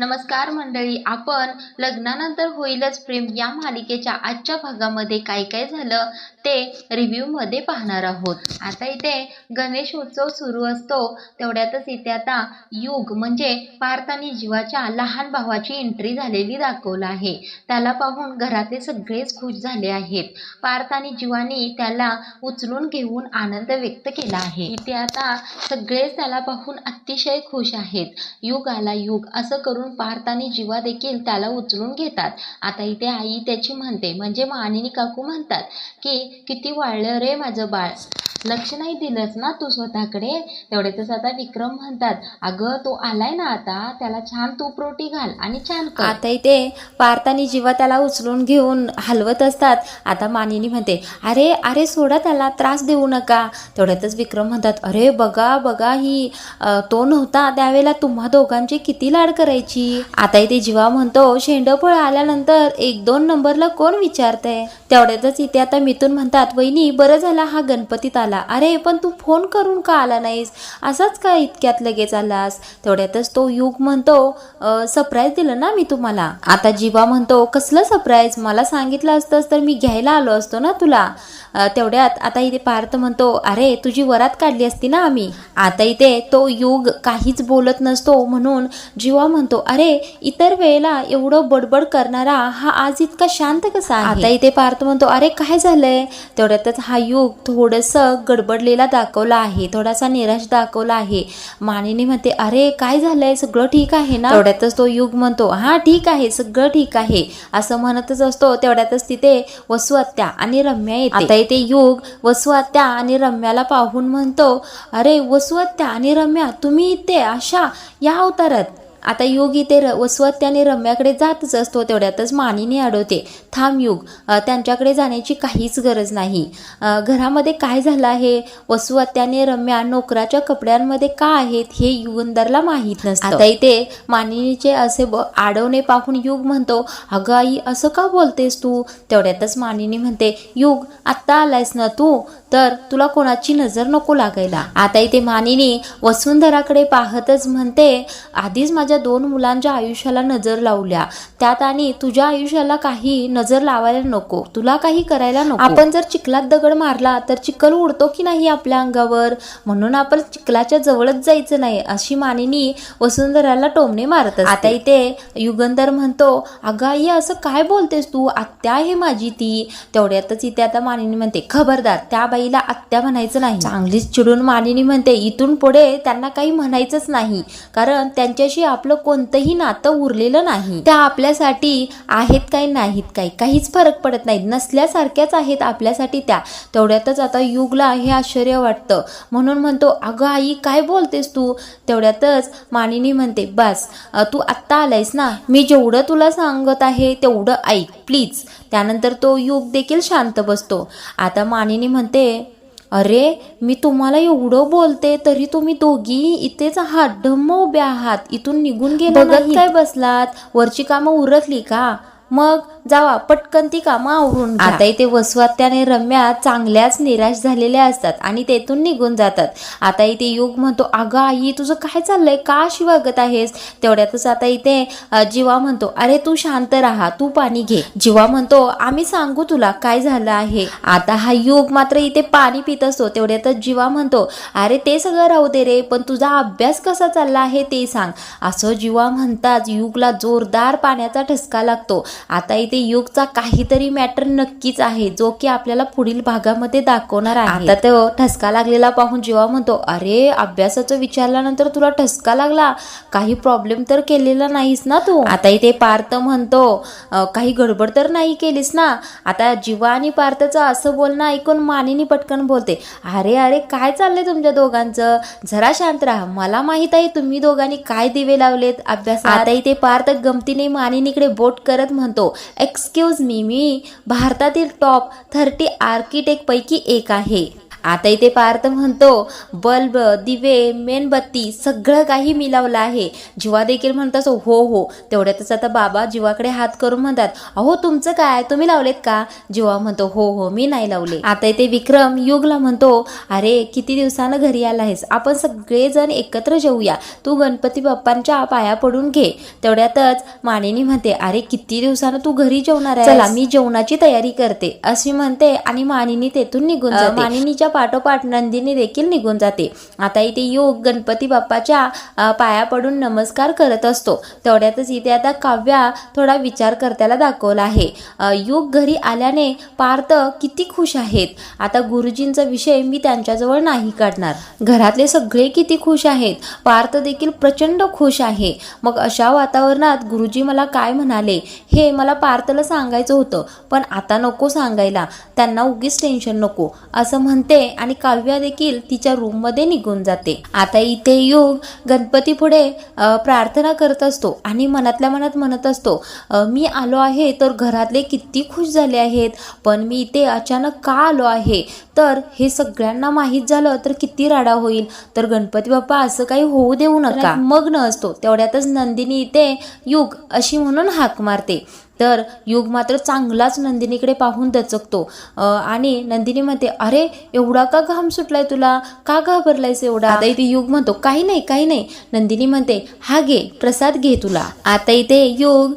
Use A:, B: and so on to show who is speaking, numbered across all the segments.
A: नमस्कार मंडळी आपण लग्नानंतर होईलच प्रेम या मालिकेच्या आजच्या भागामध्ये काय काय झालं? ते रिव्ह्यूमध्ये पाहणार आहोत. आता इथे गणेश उत्सव सुरू असतो. तेवढ्यातच इथे आता युग म्हणजे पार्थ आणि जीवाच्या लहान भावाची एंट्री झालेली दाखवलं आहे. त्याला पाहून घरातले सगळेच खुश झाले आहेत. पार्थ आणि जीवानी त्याला उचलून घेऊन आनंद व्यक्त केला आहे. इथे आता सगळेच त्याला पाहून अतिशय खुश आहेत. युग आला युग असं करून पार्थ आणि जीवा देखील त्याला उचलून घेतात. आता इथे आई त्याची म्हणते म्हणजे मानिनी काकू म्हणतात की किती वाढलं रे माझं बाळ? लक्ष नाही दिलंच ना तू स्वतःकडे? तेवढ्यातच आता विक्रम म्हणतात. अगं तो आलाय ना आता. त्याला छान तूप रोटी घाल आणि छान कर.
B: आता इथे पार्थ आणि जीवा त्याला उचलून घेऊन हलवत असतात. आता मानिनी म्हणते अरे अरे सोडा त्याला. त्रास देऊ नका. तेवढ्यातच विक्रम म्हणतात अरे बघा बघा ही अ, तो नव्हता. त्यावेळेला तुम्हा दोघांची किती लाड करायची? आता इथे जीवा म्हणतो शेंडफळ आल्यानंतर एक दोन नंबरला कोण विचारतंय? तेवढ्यातच इथे आता मिथून म्हणतात वहिनी बरं झाला हा गणपतीत आला. अरे पण तू फोन करून का आला नाहीस? असाच का इतक्यात लगेच आलास? तेवढ्यातच तो युग म्हणतो सरप्राईज दिलं ना मी तुम्हाला. आता जीवा म्हणतो कसलं सरप्राईज मला सांगितलं असतंस तर मी घ्यायला आलो असतो ना तुला. तेवढ्यात आता इथे पार्थ म्हणतो अरे तुझी वरात काढली असती ना आम्ही. आता इथे तो युग काहीच बोलत नसतो म्हणून जीवा म्हणतो अरे इतर वेळेला एवढं बडबड करणारा हा आज इतका शांत कसा आता इथे पार्थ म्हणतो अरे काय झालंय? तेवढ्यातच हा युग थोडस गडबडलेला दाखवला आहे थोडासा निराश दाखवला आहे. मानिनी म्हणते अरे काय झालंय? सगळं ठीक आहे ना? तेवढ्यातच तो युग म्हणतो हा ठीक आहे सगळं ठीक आहे. असं म्हणतच असतो तेवढ्यातच तिथे वसुआत्या आणि रम्या येते. आता इथे युग वसुआत्या आणि रम्याला पाहून म्हणतो अरे वसुआत्या आणि रम्या तुम्ही इथे अशा या अवतारात. आता युग इथे र रम्याकडे जातच असतो तेवढ्यातच मानिनी अडवते. थांब युग त्यांच्याकडे जाण्याची काहीच गरज नाही. घरामध्ये काय झालं आहे? वस्वत्याने रम्या नोकराच्या कपड्यांमध्ये का आहेत हे युगंदरला माहीत नसतं. आता इथे मानिनीचे असे ब- आडवणे पाहून युग म्हणतो अगं आई असं का बोलतेस तू? तेवढ्यातच मानिनी म्हणते युग आत्ता आलायस ना तू? तर तुला कोणाची नजर नको लागायला. आता इथे मानिनी वसुंधराकडे पाहतच म्हणते आधीच माझ्या दोन मुलांच्या आयुष्याला नजर लावल्या. त्यात आणि तुझ्या आयुष्याला काही नजर लावायला नको. तुला काही करायला नको. आपण जर चिखलात दगड मारला तर चिखल उडतो की नाही आपल्या अंगावर? म्हणून आपण चिखलाच्या जवळच जायचं नाही अशी मानिनी वसुंधराला टोमणे मारत आता इथे युगंधर म्हणतो अगं आई असं काय बोलतेस तू? आत्या आहे माझी ती. तेवढ्यातच इथे आता मानिनी म्हणते खबरदार त्या बाईला आत्या म्हणायचं नाही. चांगलीच चिडून मानिनी म्हणते इथून पुढे त्यांना काही म्हणायचंच नाही. कारण त्यांच्याशी आपलं कोणतंही नातं उरलेलं नाही. त्या आपल्यासाठी आहेत काही नाहीत काही काहीच फरक पडत नाही नसल्यासारख्याच आहेत आपल्यासाठी त्या. तेवढ्यातच आता युगला हे आश्चर्य वाटतं. म्हणून म्हणतो अगं आई काय बोलतेस तू? तेवढ्यातच मानिनी म्हणते बस तू आत्ता आलायस ना? मी जेवढं तुला सांगत आहे तेवढं ऐक प्लीज. त्यानंतर तो युग देखील शांत बसतो. आता मानिनी म्हणते अरे मी तुम्हाला एवढं बोलते तरी तुम्ही दोघी इथेच आहात ढम्म उभ्या आहात. इथून निघून गेला बघत काय बसलात? वरची कामं उरकली का? मग? जावा पटकन ती कामं आवरून आता इथे वसवात्याने रम्या चांगल्याच निराश झालेल्या असतात आणि तेथून निघून जातात. आता इथे युग म्हणतो अगं आई तुझं काय चाललंय? का शिवागत वागत आहेस? तेवढ्यातच आता इथे जीवा म्हणतो अरे तू शांत राहा तू पाणी घे. जीवा म्हणतो आम्ही सांगू तुला काय झालं आहे. आता हा युग मात्र इथे पाणी पित असतो. तेवढ्यातच जीवा म्हणतो अरे ते सगळं राहू दे रे पण तुझा अभ्यास कसा चालला आहे ते सांग. असं जीवा म्हणताच युगला जोरदार पाण्याचा ठसका लागतो. आता इथे युगचा काहीतरी मॅटर नक्कीच आहे जो की आपल्याला पुढील भागामध्ये दाखवणार आहे. आता तो ठसका लागलेला पाहून जीवा म्हणतो अरे अभ्यासाचं विचारल्यानंतर तुला ठसका लागला? काही प्रॉब्लेम तर केलेला नाहीस ना तू? आता इथे पार्थ म्हणतो "अ, काही गडबड तर नाही केलीस ना? आता जीवा आणि पार्थचं असं बोलणं ऐकून मानिनी पटकन बोलते अरे अरे काय चाललंय तुमच्या दोघांचं? जरा शांत राहा. मला माहीत आहे तुम्ही दोघांनी काय दिवे लावलेत अभ्यास आता इथे पार्थ गमतीने मानिनीकडे बोट करत म्हणतो एक्सक्यूज मी मी भारतातील टॉप थर्टी आर्किटेक्टपैकी एक आहे. आता इथे पार्थ म्हणतो बल्ब दिवे मेणबत्ती सगळं काही मी लावलं आहे. जीवा देखील म्हणत असो हो हो. तेवढ्यातच आता बाबा जीवाकडे हात करून म्हणतात अहो तुमचं काय? तुम्ही लावलेत का? जीवा म्हणतो हो हो मी नाही लावले. आता इथे विक्रम युगला म्हणतो अरे किती दिवसानं घरी आला आहेस आपण सगळेजण एकत्र जेऊया. तू गणपती बाप्पांच्या पाया पडून घे. तेवढ्यातच मानिनी म्हणते अरे किती दिवसानं तू घरी जेवणार आहे चला मी जेवणाची तयारी करते अशी म्हणते आणि मानिनी तेथून निघून मानिनीच्या पाठोपाठ नंदिनी देखील निघून जाते. आता इथे योग गणपती बाप्पाच्या पाया पडून नमस्कार करत असतो. तेवढ्यातच इथे आता काव्या थोडा विचार करत्याला दाखवला आहे. योग घरी आल्याने पार्थ किती खुश आहेत. आता गुरुजींचा विषय मी त्यांच्याजवळ नाही काढणार. घरातले सगळे किती खुश आहेत. पार्थ देखील प्रचंड खुश आहे. मग अशा वातावरणात गुरुजी मला काय म्हणाले? हे मला पार्थला सांगायचं होतं. पण आता नको सांगायला. त्यांना उगीच टेन्शन नको. असं म्हणते आणि काव्या देखील तिच्या रूममध्ये निघून जाते. आता इथे योग गणपती पुढे प्रार्थना करत असतो आणि मनातल्या मनात म्हणत असतो मी आलो आहे तर घरातले किती खुश झाले आहेत पण मी इथे अचानक का आलो आहे? तर हे सगळ्यांना माहीत झालं तर किती राडा होईल. तर गणपती बाप्पा असं काही होऊ देऊ नका. मग न असतो. तेवढ्यातच नंदिनी इथे युग अशी म्हणून हाक मारते. तर युग मात्र चांगलाच नंदिनीकडे पाहून दचकतो. आणि नंदिनी म्हणते अरे एवढा का घाम सुटलाय तुला? का घाबरलायस एवढा? आता इथे युग म्हणतो काही नाही काही नाही. नंदिनी म्हणते हा घे प्रसाद घे तुला. आता इथे युग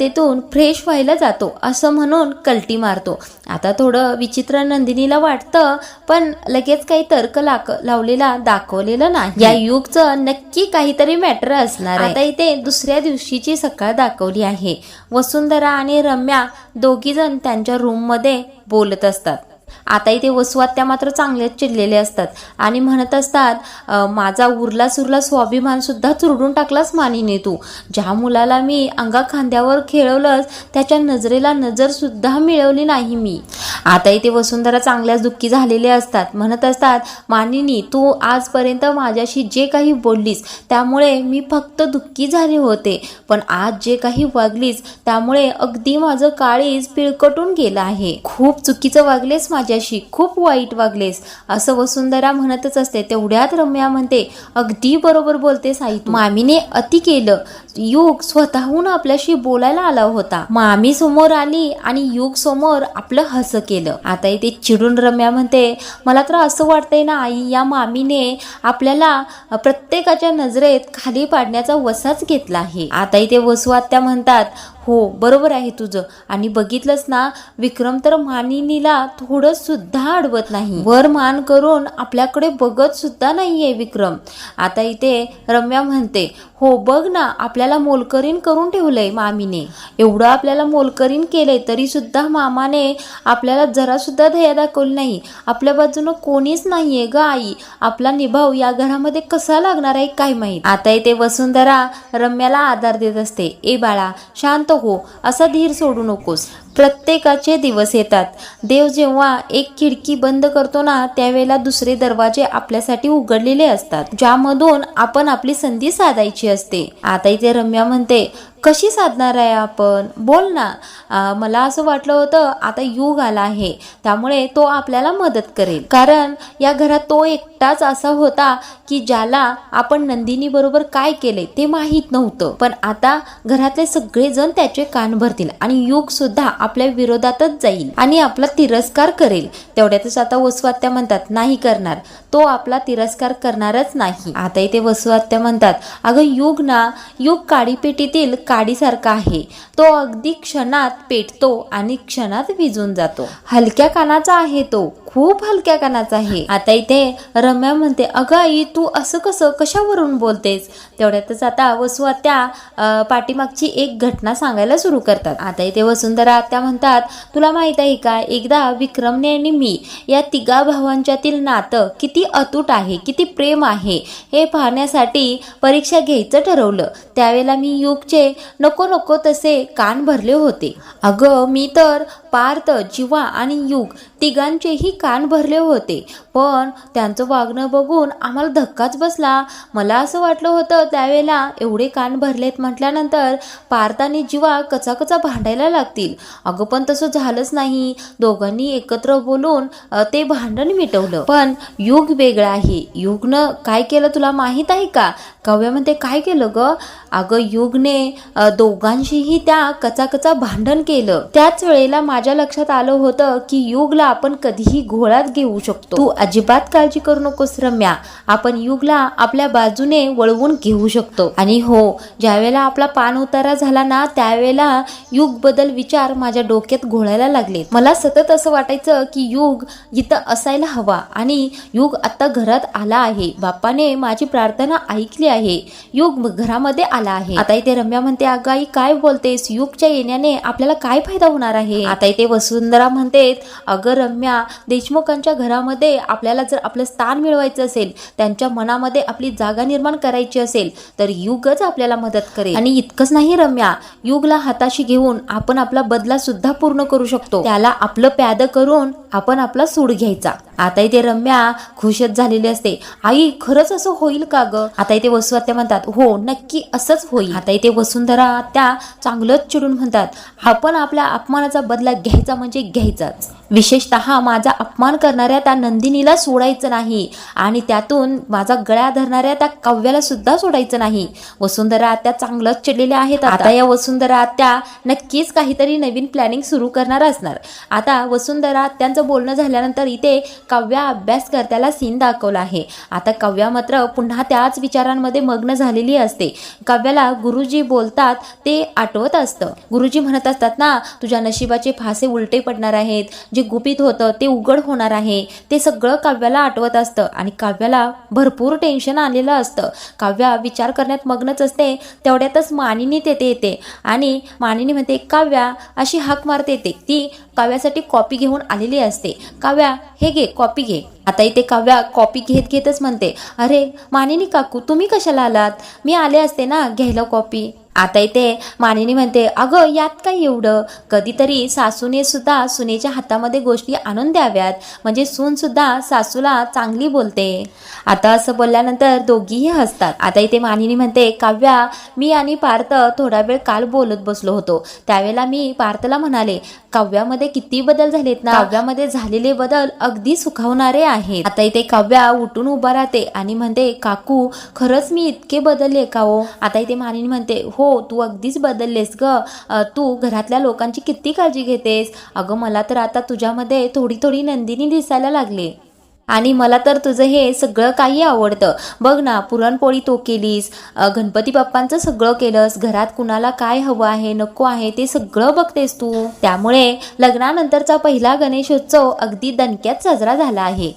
B: तेथून फ्रेश व्हायला जातो असं म्हणून कल्टी मारतो. आता थोडं विचित्र नंदिनीला वाटतं पण लगेच काही तर्क लाक लावलेला दाखवलेलं नाही. या युगचं नक्की काहीतरी मॅटर असणार आहे. आता इथे दुसऱ्या दिवशीची सकाळ दाखवली आहे. वसुंधरा आणि रम्या दोघीजण त्यांच्या रूममध्ये बोलत असतात. आता इथे वसुआत्या मात्र चांगलेच चिडलेले असतात. आणि म्हणत असतात माझा उरला सुरला स्वाभिमान सुद्धा चुरडून टाकलास मानिने तू. ज्या मुलाला मी अंगा खांद्यावर खेळवलंच त्याच्या नजरेला नजर सुद्धा मिळवली नाही मी. आता इथे वसुंधरा चांगल्याच दुःखी झालेले असतात. म्हणत असतात मानिनी तू आजपर्यंत माझ्याशी जे काही बोललीस त्यामुळे मी फक्त दुःखी झाले होते. पण आज जे काही वागलीस त्यामुळे अगदी माझं काळीज पिळकटून गेलं आहे. खूप चुकीचं वागलेस माझ्याशी खूप वाईट वागलेस. असं वसुंधरा म्हणतच असते. तेवढ्यात रम्या म्हणते अगदी बरोबर बोलते साई मामीने अति केलं. युग स्वतःहून आपल्याशी बोलायला आला होता. मामी समोर आली आणि युग समोर आपलं हस केलं. आता इथे चिडून रम्या म्हणते मला तर असं वाटतंय ना आई या मामीने आपल्याला प्रत्येकाच्या नजरेत खाली पाडण्याचा वसाच घेतला आहे. आता इथे वसुआत्या म्हणतात हो बरोबर आहे तुझं. आणि बघितलंच ना विक्रम तर मानिनीला थोडं सुद्धा अडवत नाही. वर मान करून आपल्याकडे बघत सुद्धा नाहीये विक्रम. आता इथे रम्या म्हणते हो बघ ना आपल्याला मोलकरीन करून ठेवलंय मामीने. एवढं आपल्याला मोलकरीन केलंय तरी सुद्धा मामाने आपल्याला जरा सुद्धा दया दाखवली नाही. आपल्या बाजूनं कोणीच नाहीये ग आई. आपला निभाव या घरामध्ये कसा लागणार आहे काय माहीत? आता इथे वसुंधरा रम्याला आधार देत असते. ए बाळा शांत हो. हो असा धीर सोडू नकोस. प्रत्येकाचे दिवस येतात. देव जेव्हा एक खिडकी बंद करतो ना त्यावेळेला दुसरे दरवाजे आपल्यासाठी उघडलेले असतात ज्यामधून आपण आपली संधी साधायची असते. आता इथे रम्या म्हणते कशी साधणार आहे आपण? बोल ना. मला असं वाटलं होतं आता युग आला आहे. त्यामुळे तो आपल्याला मदत करेल. कारण या घरात तो एकटाच असा होता की ज्याला आपण नंदिनी बरोबर काय केले ते माहीत नव्हतं. पण आता घरातले सगळेजण त्याचे कान भरतील आणि युग सुद्धा आपल्या विरोधातच जाईल आणि आपला तिरस्कार करेल. तेवढ्यातच आता वसुआत्या म्हणतात नाही करणार. तो आपला तिरस्कार करणारच नाही. आता इथे वसुआत्या म्हणतात अगं युग ना युग काडीपेटीतील काडीसारखा आहे. तो अगदी क्षणात पेटतो आणि क्षणात विजून जातो. हलक्या कानाचा आहे तो. खूप हलक्या कानाचा आहे. आता इथे रम्या म्हणते अगं आई तू असं कसं? कशावरून बोलतेस? तेवढ्यातच आता वसू त्या पाठीमागची एक घटना सांगायला सुरू करतात. आता इथे वसुंधरा आत्या म्हणतात तुला माहीत आहे का? एकदा विक्रमने आणि मी या तिघा भावांच्यातील नातं किती अतूट आहे किती प्रेम आहे हे पाहण्यासाठी परीक्षा घ्यायचं ठरवलं. त्यावेळेला मी युगचे नको नको तसे कान भरले होते. अगं मी तर पार्थ जिवा आणि युग तिघांचेही कान भरले होते. पण त्यांचं वागणं बघून आम्हाला धक्काच बसला. मला असं वाटलं होतं त्यावेळेला एवढे कान भरलेत म्हटल्यानंतर पार्थ आणि जिवा कचाकचा भांडायला लागतील. अगं पण तसं झालंच नाही. दोघांनी एकत्र बोलून ते भांडण मिटवलं. पण युग वेगळं आहे. युगनं काय केलं तुला माहीत आहे का? काव्यामध्ये काय केलं ग? अगं युगने दोघांशीही त्या कचाकचा भांडण केलं. त्याच वेळेला माझ्या लक्षात आलं होतं की युगला आपण कधीही घोळात घेऊ शकतो. तू अजिबात काळजी करू नकोस रम्या. आपण युगला आपल्या बाजूने वळवून घेऊ शकतो. आणि हो ज्यावेळेला आपला पान उतारा झाला ना त्यावेळेला युग बदल विचार माझ्या डोक्यात घोळायला लागले. मला सतत असं वाटायचं की युग इथं असायला हवा आणि युग आता घरात आला आहे. बाप्पाने माझी प्रार्थना ऐकली आहे. युग घरामध्ये आला आहे. आता इथे रम्या म्हणते अगं आई काय बोलतेस? युगच्या येण्याने आपल्याला काय फायदा होणार आहे? आता इथे वसुंधरा म्हणते अगं रम्या देशमुखांच्या घरामध्ये आपल्याला जर आपलं स्थान मिळवायचं असेल त्यांच्या मनामध्ये आपली जागा निर्माण करायची असेल तर युगच आपल्याला मदत करेल. आणि इतकंच नाही रम्या युगला हाताशी घेऊन आपण आपला बदला सुद्धा पूर्ण करू शकतो. त्याला आपलं प्याद करून आपण आपला सूड घ्यायचा. आता इथे रम्या खुशच झालेली असते. आई खरंच असं होईल का ग? आता इथे वसुआत्या म्हणतात हो नक्की असंच होईल. आता इथे वसुंधरा त्या चांगलंच चिडून म्हणतात आपण आपल्या अपमानाचा बदला घ्यायचा म्हणजे घ्यायचाच. विशेषतः माझा अपमान करणाऱ्या त्या नंदिनीला सोडायचं नाही. आणि त्यातून माझा गळ्या धरणाऱ्या त्या काव्याला सुद्धा सोडायचं नाही. वसुंधरा त्या चांगलंच चिडलेल्या आहेत आता. या वसुंधरा त्या नक्कीच काहीतरी नवीन प्लॅनिंग सुरू करणार असणार. आता वसुंधरा त्यांचं बोलणं झाल्यानंतर इथे काव्या अभ्यासकर्त्याला सीन दाखवला आहे. आता काव्या मात्र पुन्हा त्याच विचारांमध्ये मग्न झालेली असते. काव्याला गुरुजी बोलतात ते आठवत असतं. गुरुजी म्हणत असतात ना तुझ्या नशिबाचे फासे उलटे पडणार आहेत. जे गुपित होतं ते उघड होणार आहे. ते सगळं काव्याला आठवत असतं आणि काव्याला भरपूर टेन्शन आलेलं असतं. काव्या विचार करण्यात मग्नच असते तेवढ्यातच मानिनी तेथे येते आणि मानिनी म्हणते काव्या अशी हाक मारते येते. ती काव्यासाठी कॉपी घेऊन आलेली असते. काव्या हे घे कॉपी घे. आता इथे काव्या कॉपी घेत घेतच म्हणते अरे मानिनी काकू तुम्ही कशाला आलात? मी आले असते ना घ्यायला कॉपी आता इथे मानिनी म्हणते अगं यात काय एवढं? कधीतरी सासूने सुद्धा सुनेच्या हातामध्ये गोष्टी आणून द्याव्यात. म्हणजे सून सुद्धा सासूला चांगली बोलते. आता असं बोलल्यानंतर दोघीही हसतात. आता इथे मानिनी म्हणते काव्या मी आणि पार्थ थोडा वेळ काल बोलत बसलो होतो. त्यावेळेला मी पार्थला म्हणाले काव्यामध्ये किती बदल झालेत ना? काव्यामध्ये झालेले बदल अगदी सुखावणारे आहेत. आता इथे काव्या उठून उभा राहते आणि म्हणते काकू खरंच मी इतके बदलले का हो? आता इथे मानिनी म्हणते हो तू अगदीच बदललेस ग. तू घरातल्या लोकांची किती काळजी घेतेस? अगं मला तर आता तुझ्यामध्ये थोडी थोडी नंदिनी दिसायला लागले. आणि मला तर तुझं हे सगळं काही आवडतं. बघ ना पुरणपोळी तो केलीस गणपती बाप्पांचं सगळं केलंस घरात कुणाला काय हवं आहे नको आहे ते सगळं बघतेस तू. त्यामुळे लग्नानंतरचा पहिला गणेशोत्सव अगदी दणक्यात साजरा झाला आहे.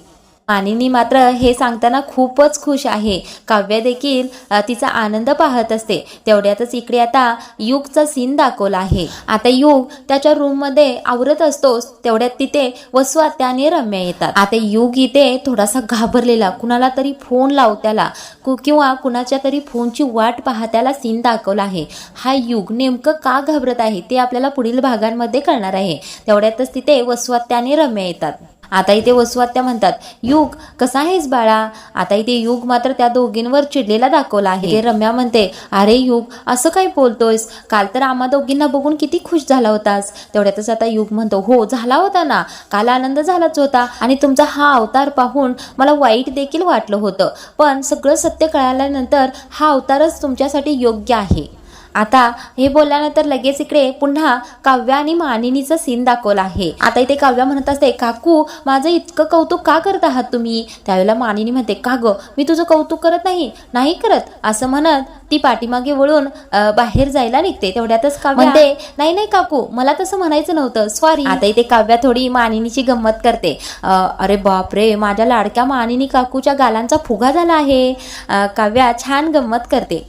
B: मानिनी मात्र हे सांगताना खूपच खुश आहे. काव्य देखील तिचा आनंद पाहत असते. तेवढ्यातच इकडे आता युगचा सीन दाखवला आहे. आता युग त्याच्या रूममध्ये आवरत असतोच तेवढ्यात तिथे वसू त्याने रम्या येतात. आता युग इथे थोडासा घाबरलेला कुणाला तरी फोन लाव त्याला कु- किंवा कुणाच्या तरी फोनची वाट पाहत्याला सीन दाखवला आहे. हा युग नेमकं का घाबरत आहे ते आपल्याला पुढील भागांमध्ये कळणार आहे. तेवढ्यातच तिथे वसू त्याने रम्या येतात. आता इथे वसुआत्या म्हणतात युग कसा आहेस बाळा? आता इथे युग मात्र त्या दोघींवर चिडलेला दाखवला आहे. रम्या म्हणते अरे युग असं काय बोलतोयस? काल तर आम्हा दोघींना बघून किती खुश झाला होतास. तेवढ्यातच आता युग म्हणतो हो झाला होता ना. काल आनंद झालाच होता आणि तुमचा हा अवतार पाहून मला वाईट देखील वाटलं होतं. पण सगळं सत्य कळाल्यानंतर हा अवतारच तुमच्यासाठी योग्य आहे. आता हे बोलल्यानंतर लगेच इकडे पुन्हा काव्या आणि मानिनीचा सीन दाखवला आहे. आता इथे काव्या म्हणत असते काकू माझं इतकं कौतुक का करत आहात तुम्ही? त्यावेळेला मानिनी म्हणते का ग मी तुझं कौतुक करत नाही नाही करत. असं म्हणत ती पाठीमागे वळून बाहेर जायला निघते. तेवढ्यातच काव्या म्हणते नाही नाही काकू मला तसं म्हणायचं नव्हतं सॉरी आता इथे काव्या थोडी मानिनीची गंमत करते. अरे बापरे माझ्या लाडक्या मानिनी काकूच्या गालांचा फुगा झाला आहे. काव्या छान गंमत करते.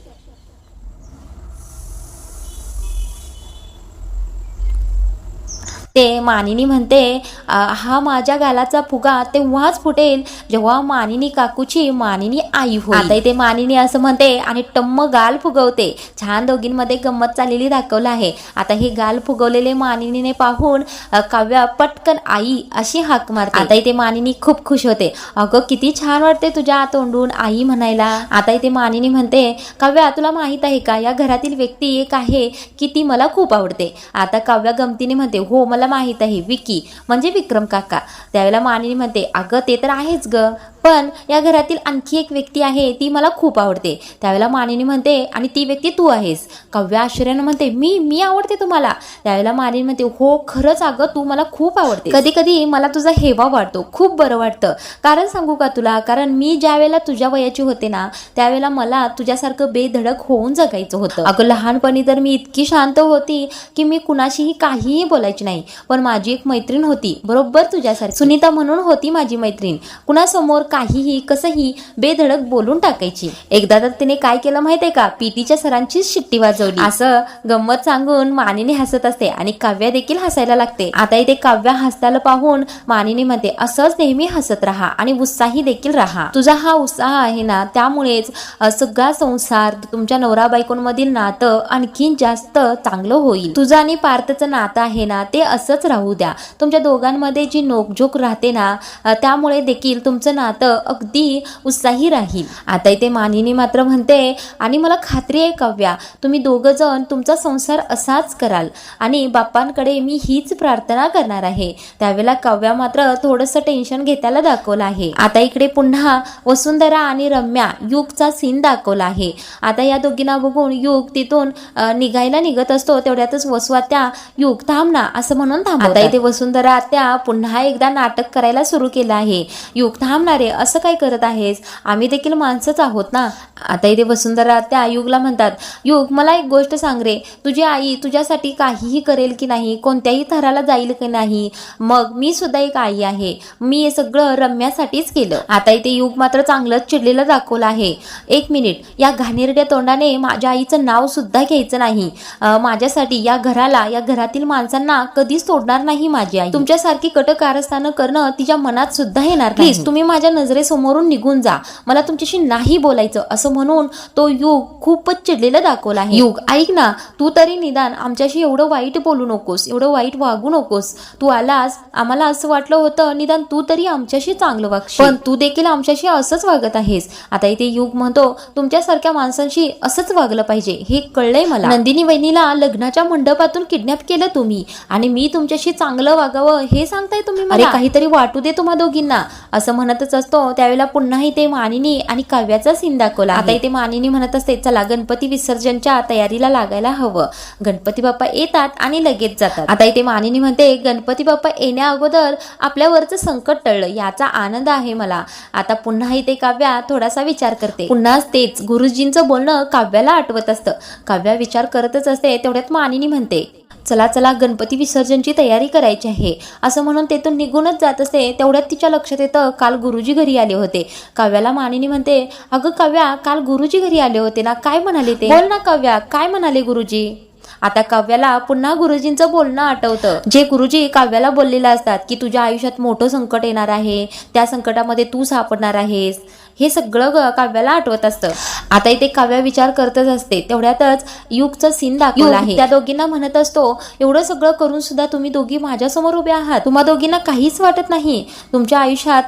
B: ते मानिनी म्हणते "आ, हा माझ्या गालाचा फुगा तेव्हाच फुटेल जेव्हा मानिनी काकूची मानिनी आई होईल. आता इथे मानिनी असं म्हणते आणि टम्म गाल फुगवते. छान दोघींमध्ये गंमत चाललेली दाखवलं आहे. आता हे गाल फुगवलेले मानिनीने पाहून काव्या पटकन आई अशी हाक मारते. आता इथे मानिनी खूप खुश होते. अगं किती छान वाटते तुझ्या तोंडून आई म्हणायला. आता इथे मानिनी म्हणते काव्या तुला माहीत आहे का? या घरातील व्यक्ती एक आहे की ती मला खूप आवडते. आता काव्या गमतीने म्हणते हो मला माहीत आहे विकी म्हणजे विक्रम काका. त्यावेळेला मानिनी म्हणते अगं ते तर आहेच ग. पण या घरातील आणखी एक व्यक्ती आहे ती मला खूप आवडते. त्यावेळेला मानिनी म्हणते आणि ती व्यक्ती तू आहेस. काव्या आश्चर्यानं म्हणते मी मी आवडते तुम्हाला. त्यावेळेला मानिनी म्हणते हो खरंच अगं तू मला खूप आवडते कधी कधी मला तुझा हेवा वाटतो खूप बरं वाटतं. कारण सांगू का तुला कारण मी ज्या वेळेला तुझ्या वयाची होते ना त्यावेळेला मला तुझ्यासारखं बेधडक होऊन जगायचं होतं. अगं लहानपणी तर मी इतकी शांत होती की मी कुणाशीही काहीही बोलायची नाही. पण माझी एक मैत्रीण होती बरोबर तुझ्यासारखी. सुनीता म्हणून होती माझी मैत्रीण. कुणासमोर काहीही कसंही बेधडक बोलून टाकायची. एकदा तर तिने काय केलं माहितीये का? पीटीच्या सरांचीच शिट्टी वाजवली. असं गंमत सांगून मानिनी हसत असते आणि काव्या देखील हसायला लागते. आता इथे काव्या हसताला पाहून मानिनी म्हणते असंच नेहमी हसत राहा आणि उत्साही देखील राहा. तुझा हा उत्साह आहे ना त्यामुळेच सगळा संसार तुमच्या नवरा बायकोंमधील नातं आणखीन जास्त चांगलं होईल. तुझं आणि पार्थचं नातं आहे ना ते असंच राहू द्या. तुमच्या दोघांमध्ये जी नोकझोक राहते ना त्यामुळे देखील तुमचं नातं अगदी उत्साही राहील. आता इथे मानिनी मात्र म्हणते आणि मला खात्री आहे काव्या तुम्ही दोघं जण तुमचा संसार असाच कराल. आणि बाप्पांकडे मी हीच प्रार्थना करणार आहे. त्यावेळेला काव्या मात्र थोडंसं टेन्शन घेताना दाखवलं आहे. आता इकडे पुन्हा वसुंधरा आणि रम्या युगचा सीन दाखवला आहे. आता या दोघींना बघून युग तिथून निघायला निघत असतो तेवढ्यातच वसुआत्या युग थांब ना असं म्हणून थांब आता इथे वसुंधरा त्या पुन्हा एकदा नाटक करायला सुरू केलं आहे. युग थांबणारे असं काय करत आहेस? आम्ही देखील माणसंच आहोत ना? आता इथे वसुंधरा त्या युगला म्हणतात युग मला एक गोष्ट सांग रे. तुझी आई तुझ्यासाठी काहीही करेल की नाही कोणत्याही थराला जाईल की नाही मग मी सुद्धा एक आई आहे. मी हे सगळं रम्यासाठीच केलं. आता इथे युग मात्र चांगलंच चिडलेलं दाखवलं आहे. एक मिनिट. या घाणेरड्या तोंडाने माझ्या आईचं नाव सुद्धा घ्यायचं नाही. माझ्यासाठी या घराला या घरातील माणसांना कधीच सोडणार नाही माझी आई. तुमच्यासारखी कट कारस्थानं करणं तिच्या मनात सुद्धा येणार प्लीज तुम्ही माझ्या नजरेसमोरून निघून जा. मला तुमच्याशी नाही बोलायचं. असं म्हणून तो युग खूपच चिडलेला दाखवला आहे. युग ऐक ना. तू तरी निदान आमच्याशी एवढं वाईट बोलू नकोस. एवढं वाईट वागू नकोस. तू आलास आम्हाला असं वाटलं होतं निदान तू तरी आमच्याशी चांगलं वागशील. पण तू देखील आमच्याशी असंच वागत आहेस. आता इथे युग म्हणतो तुमच्यासारख्या माणसांशी असंच वागलं पाहिजे. हे कळलंय मला. नंदिनी वहिनीला लग्नाच्या मंडपातून किडनॅप केलं तुम्ही. आणि मी तुमच्याशी चांगलं वागावं हे सांगताय तुम्ही मला. काहीतरी वाटू दे तुम्हा दोघींना. असं म्हणतच असतो त्यावेळेला पुन्हा इथे मानिनी आणि काव्याचा सीन दाखवला आता इथे मानिनी म्हणत असते चला गणपती विसर्जनच्या तयारीला लागायला हवं. गणपती बाप्पा येतात आणि लगेच जातात. आता इथे मानिनी म्हणते गणपती बाप्पा येण्या अगोदर आपल्यावरचं संकट टळलं याचा आनंद आहे मला. आता पुन्हा इथे काव्या थोडासा विचार करते. पुन्हा तेच गुरुजींचं बोलणं काव्याला आठवत असतं. काव्या विचार करतच असते तेवढ्यात मानिनी म्हणते चला चला गणपती विसर्जनची तयारी करायची आहे. असं म्हणून तेथून निघूनच जात असते तेवढ्यात तिच्या लक्षात येतं काल गुरुजी घरी आले होते. काव्याला मानिनी म्हणते अगं काव्या काल गुरुजी घरी आले होते ना काय म्हणाले ते? बोल ना काव्या काय म्हणाले गुरुजी? आता काव्याला पुन्हा गुरुजींचं बोलणं आठवतं. जे गुरुजी काव्याला बोललेलं असतात की तुझ्या आयुष्यात मोठं संकट येणार आहे त्या संकटामध्ये तू सापडणार आहेस. हे सगळं ग- काव्याला आठवत असतं. आता इथे काव्या विचार करतच असते. तेवढ्यातच युगचं सीन दाखवलं आहे. त्या दोघींना म्हणत असतो एवढं सगळं करून सुद्धा तुम्ही दोघी माझ्यासमोर उभे आहात. तुम्हा दोघींना काहीच वाटत नाही. तुमच्या आयुष्यात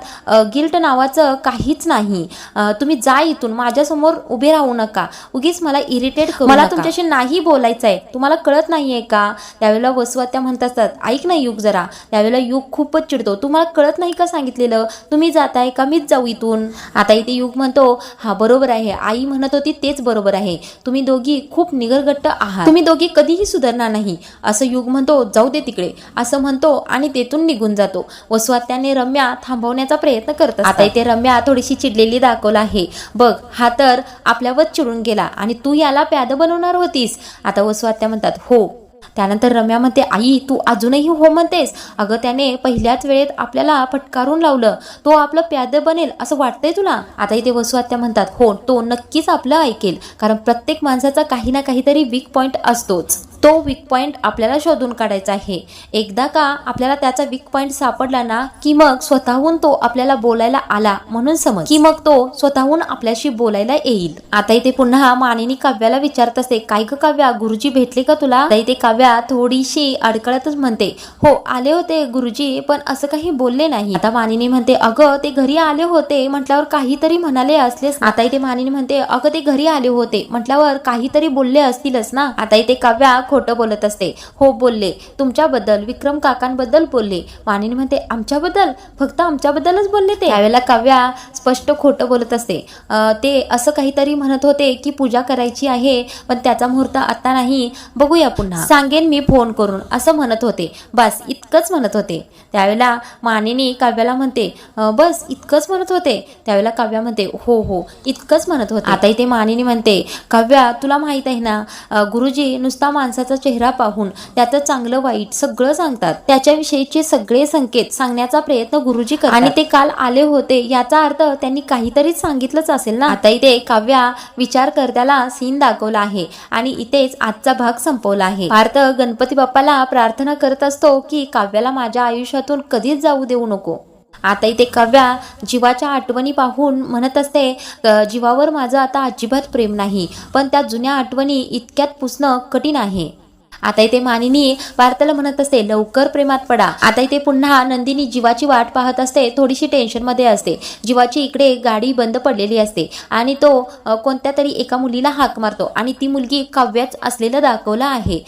B: गिल्ट नावाचं काहीच नाही. तुम्ही जा इथून. माझ्यासमोर उभे राहू नका. उगीच मला इरिटेट करू मला तुमच्याशी नाही बोलायचं आहे तुम्हाला कळत नाहीये का? त्यावेळेला वसुआत्या म्हणत असतात ऐक ना युग जरा. त्यावेळेला युग खूपच चिडतो. तुम्हाला कळत नाही का सांगितलेलं? तुम्ही जाताय का? मीच जाऊ इथून. आता इथे युग म्हणतो हा बरोबर आहे. आई म्हणत होती तेच बरोबर आहे. तुम्ही दोघी खूप निगरगट्ट आहात. तुम्ही दोघी कधीही सुधारणार नाही. असं युग म्हणतो जाऊ दे तिकडे. असं म्हणतो आणि तेथून निघून जातो. वसुआत्याने रम्या थांबवण्याचा प्रयत्न करत आता इथे रम्या थोडीशी चिडलेली दाखवला आहे. बघ हा तर आपल्यावर चिडून गेला आणि तू याला प्याद बनवणार होतीस. आता वसुआत्या म्हणतात हो. त्यानंतर रम्या म्हणते आई तू अजूनही हो म्हणतेस. अगं त्याने पहिल्याच वेळेत आपल्याला फटकारून लावलं. तो आपलं प्याद बनेल असं वाटतंय तुला? आता इथे वसुआत्या म्हणतात हो तो नक्कीच आपलं ऐकेल कारण प्रत्येक माणसाचा काही ना काहीतरी वीक पॉईंट असतोच. तो वीक पॉईंट आपल्याला शोधून काढायचा आहे. एकदा का आपल्याला त्याचा वीक पॉईंट सापडला ना की मग स्वतःहून तो आपल्याला बोलायला आला म्हणून समज. की मग तो स्वतःहून आपल्याशी बोलायला येईल. आता इथे पुन्हा मानिनी काव्याला विचारत असते काय ग काव्या गुरुजी भेटले का तुला? इथे काव्या थोडीशी अडकळतच म्हणते. हो आले होते गुरुजी पण असं काही बोलले नाही. आता मानिनी म्हणते अगं ते घरी आले होते म्हटल्यावर काहीतरी म्हणाले असलेच आता इथे मानिनी म्हणते अगं ते घरी आले होते म्हटल्यावर काहीतरी बोलले असतीलच ना? आता इथे काव्या खोटं बोलत असते. हो बोलले. तुमच्याबद्दल विक्रम काकांबद्दल बोलले. मानिनी म्हणते आमच्याबद्दल? फक्त आमच्याबद्दलच बोलले ते? त्यावेळेला काव्या स्पष्ट खोटं बोलत असते. ते असं काहीतरी म्हणत होते की पूजा करायची आहे पण त्याचा मुहूर्त आता नाही. बघूया पुन्हा. सांगेन मी फोन करून. असं म्हणत होते. बस इतकंच म्हणत होते. त्यावेळेला मानिनी काव्याला म्हणते बस इतकंच म्हणत होते. त्यावेळेला काव्या म्हणते हो हो इतकंच म्हणत होते. आता इथे मानिनी म्हणते काव्या तुला माहीत आहे ना गुरुजी नुसता माणसाचा चेहरा पाहून त्याचं चांगलं वाईट सगळं सांगतात. त्याच्याविषयीचे सगळे संकेत सांगण्याचा प्रयत्न गुरुजी करतात. आणि ते काल आले होते याचा अर्थ त्यांनी काहीतरीच सांगितलंच असेल ना? आता इथे काव्या विचार करत्याला सीन दाखवला आहे आणि इथेच आजचा भाग संपवला आहे. सिद्धार्थ गणपती बाप्पाला प्रार्थना करत असतो की काव्याला माझ्या आयुष्यातून कधीच जाऊ देऊ नको. आता इथे काव्या जीवाच्या आठवणी पाहून म्हणत असते जीवावर माझं आता अजिबात प्रेम नाही पण त्या जुन्या आठवणी इतक्यात पुसणं कठीण आहे. आता इथे मानिनी वार्ताला म्हणत असते लवकर प्रेमात पडा. आता इथे पुन्हा नंदिनी जीवाची वाट पाहत असते थोडीशी टेन्शनमध्ये असते. जीवाची इकडे गाडी बंद पडलेली असते आणि तो कोणत्या तरी एका मुलीला हाक मारतो आणि ती मुलगी काव्याच असलेलं दाखवलं आहे.